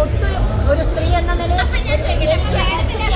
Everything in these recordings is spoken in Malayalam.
ഒട്ടും ഒരു സ്ത്രീ എന്ന നിലയിൽ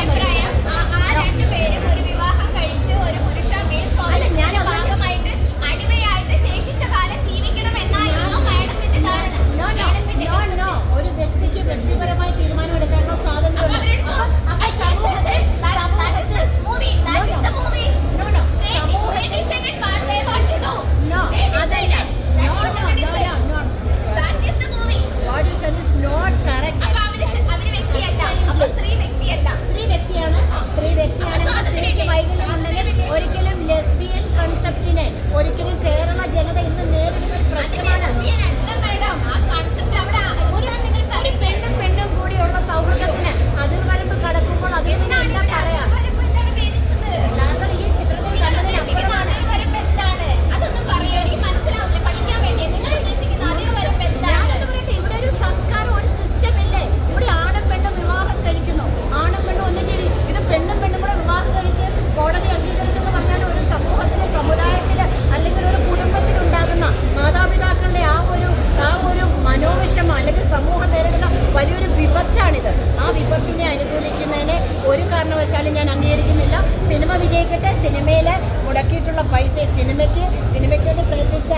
അഭിനയിക്കട്ടെ സിനിമയിൽ മുടക്കിയിട്ടുള്ള പൈസ സിനിമയ്ക്ക് സിനിമയ്ക്ക് വേണ്ടി പ്രയത്നിച്ച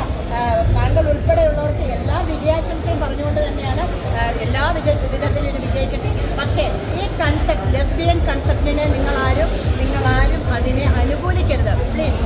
താങ്കൾ ഉൾപ്പെടെയുള്ളവർക്ക് എല്ലാ വിജയാശംസയും പറഞ്ഞുകൊണ്ട് തന്നെയാണ് എല്ലാ വിജ വിധത്തിലും ഇത് വിജയിക്കട്ടെ. പക്ഷേ ഈ കൺസെപ്റ്റ് ലെസ്ബിയൻ കൺസെപ്റ്റിനെ നിങ്ങളാരും നിങ്ങളാരും അതിനെ അനുകൂലിക്കരുത്. പ്ലീസ്